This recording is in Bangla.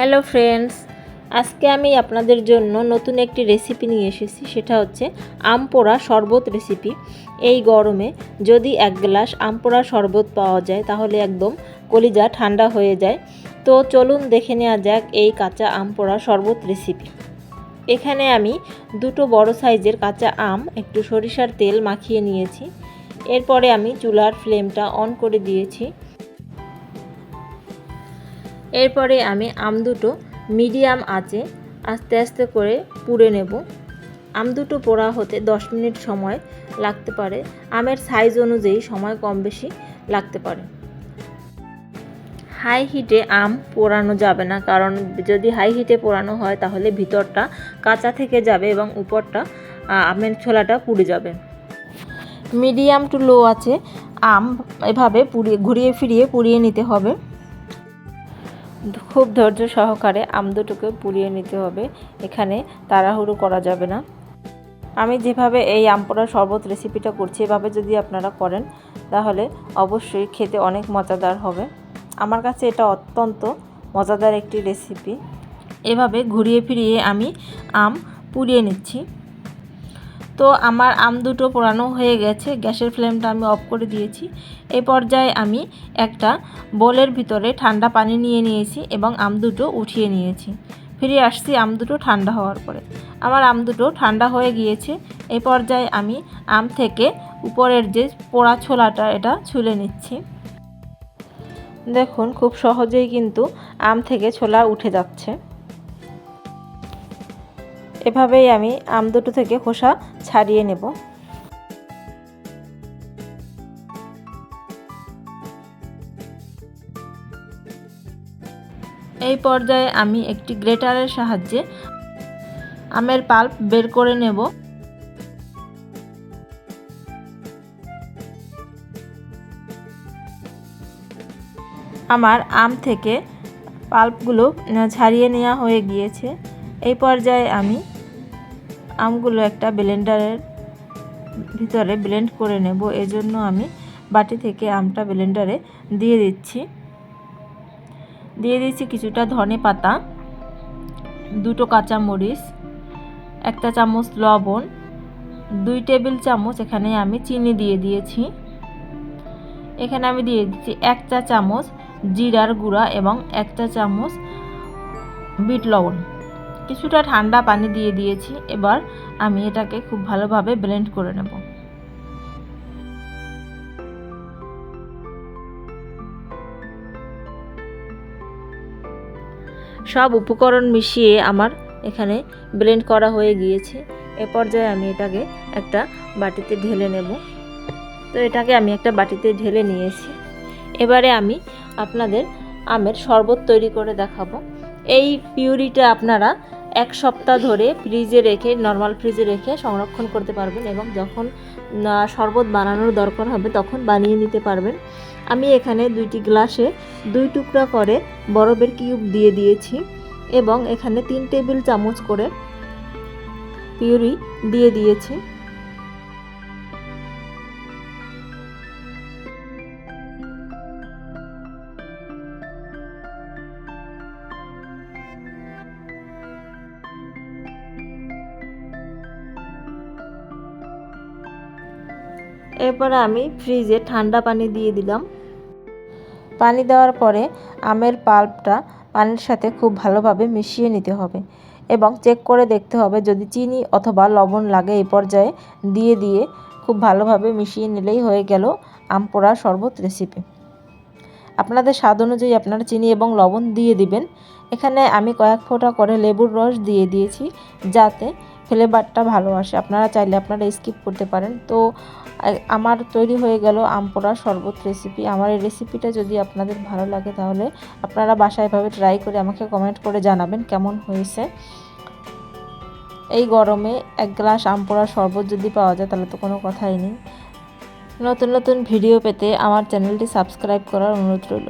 হ্যালো ফ্রেন্ডস আজকে আমি আপনাদের জন্য নতুন একটি রেসিপি নিয়ে এসেছি। সেটা হচ্ছে আম পোড়া শরবত রেসিপি এই গরমে যদি এক গ্লাস আম পোড়া শরবত পাওয়া যায়, তাহলে একদম কলিজা ঠান্ডা হয়ে যায়। তো চলুন দেখে নেওয়া যাক এই কাঁচা আম পোড়া শরবত রেসিপি এখানে আমি দুটো বড় সাইজের কাঁচা আম, একটু সরিষার তেল মাখিয়ে নিয়েছি। এরপরে আমি চুলার ফ্লেমটা অন করে দিয়েছি। এরপরে আমি আম দুটো মিডিয়াম আঁচে আস্তে আস্তে করে পুড়ে নেব। আম দুটো পোড়া হতে 10 মিনিট সময় লাগতে পারে। আমের সাইজ অনুযায়ী সময় কম বেশি লাগতে পারে। হাই হিটে আম পোড়ানো যাবে না, কারণ যদি হাই হিটে পোড়ানো হয় তাহলে ভিতরটা কাঁচা থেকে যাবে এবং উপরটা আমের ছোলাটা পুড়ে যাবে। মিডিয়াম টু লো আছে আম এভাবে পুড়িয়ে, ঘুরিয়ে ফিরিয়ে পুড়িয়ে নিতে হবে। খুব ধৈর্য সহকারে আম দুটোকে পুড়িয়ে নিতে হবে। এখানে তাড়াহুড়ো করা যাবে না। আমি যেভাবে এই আম পোড়া শরবত রেসিপিটা করছি, এভাবে যদি আপনারা করেন, তাহলে অবশ্যই খেতে অনেক মজাদার হবে। আমার কাছে এটা অত্যন্ত মজাদার একটি রেসিপি। এভাবে ঘুরিয়ে ফিরিয়ে আমি আম পুড়িয়ে নিচ্ছি। তো আমার আম দুটো পোড়ানো হয়ে গেছে। গ্যাসের ফ্লেমটা আমি অফ করে দিয়েছি। এই পর্যায়ে আমি একটা বোলের ভিতরে ঠান্ডা পানি নিয়ে নিয়েছি এবং আম দুটো উঠিয়ে নিয়েছি। ফিরে আসছি আম দুটো ঠান্ডা হওয়ার পরে। আমার আম দুটো ঠান্ডা হয়ে গিয়েছে। এই পর্যায়ে আমি আম থেকে উপরের যে পোড়া ছোলাটা, এটা ছুলে নিচ্ছি। দেখুন, খুব সহজেই কিন্তু আম থেকে ছোলা উঠে যাচ্ছে। এভাবেই আমি আম দুটো থেকে খোসা ছাড়িয়ে নেব। এই পর্যায়ে আমি একটি গ্রেটারের সাহায্যে আমের পাল্প বের করে নেব। আমার আম থেকে পাল্পগুলো ছাড়িয়ে নেওয়া হয়ে গিয়েছে। এই পর্যায়ে আমি আমগুলো একটা ব্লেন্ডারের ভিতরে ব্লেন্ড করে নেব। এজন্য আমি বাটি থেকে আমটা ব্লেন্ডারে দিয়ে দিচ্ছি। দিয়ে দিচ্ছি কিছুটা ধনে পাতা, দুটো কাঁচা মরিচ একটা চামচ লবণ, দুই টেবিল চামচ এখানে আমি চিনি দিয়ে দিয়েছি। এখানে আমি দিয়ে দিচ্ছি এক চা চামচ জিরার গুঁড়া এবং একটা চামচ বিট লবণ। কিছুটা ঠান্ডা পানি দিয়ে দিয়েছি, এবার আমি এটাকে খুব ভালোভাবে ব্লেন্ড করে নেব। সব উপকরণ মিশিয়ে আমার এখানে ব্লেন্ড করা হয়ে গিয়েছে। এ পর্যায়ে আমি এটাকে একটা বাটিতে ঢেলে নেব। তো এটাকে আমি একটা বাটিতে ঢেলে নিয়েছি। এবারে আমি আপনাদের আমের শরবত তৈরি করে দেখাবো। এই পিউরিটা আপনারা এক সপ্তাহ ধরে ফ্রিজে রেখে নর্মাল ফ্রিজে রেখে সংরক্ষণ করতে পারবেন এবং যখন শরবত বানানোর দরকার হবে তখন বানিয়ে নিতে পারবেন। আমি এখানে দুইটি গ্লাসে দুই টুকরা করে বরফের কিউব দিয়ে দিয়েছি এবং এখানে তিন টেবিল চামচ করে পিউরি দিয়ে দিয়েছি। এরপরে আমি ফ্রিজে ঠান্ডা পানি দিয়ে দিলাম। পানি দেওয়ার পরে আমের পাল্পটা পানির সাথে খুব ভালোভাবে মিশিয়ে নিতে হবে এবং চেক করে দেখতে হবে যদি চিনি অথবা লবণ লাগে এই পর্যায়ে দিয়ে দিয়ে খুব ভালোভাবে মিশিয়ে নিলেই হয়ে গেল আম পোড়া শরবত রেসিপি আপনাদের স্বাদ অনুযায়ী আপনারা চিনি এবং লবণ দিয়ে দিবেন। এখানে আমি কয়েক ফোঁটা করে লেবুর রস দিয়ে দিয়েছি যাতে ফ্লেভারটা ভালো আসে। আপনারা চাইলে আপনারা স্কিপ করতে পারেন। তো আমার তৈরি হয়ে গেল আম পোড়ার শরবত রেসিপি আমার এই রেসিপিটা যদি আপনাদের ভালো লাগে তাহলে আপনারা বাসায় এভাবে ট্রাই করে আমাকে কমেন্ট করে জানাবেন কেমন হয়েছে। এই গরমে এক গ্লাস আম পোড়ার শরবত যদি পাওয়া যায় তাহলে তো কোনো কথাই নেই। নতুন নতুন ভিডিও পেতে আমার চ্যানেলটি সাবস্ক্রাইব করার অনুরোধ রইল।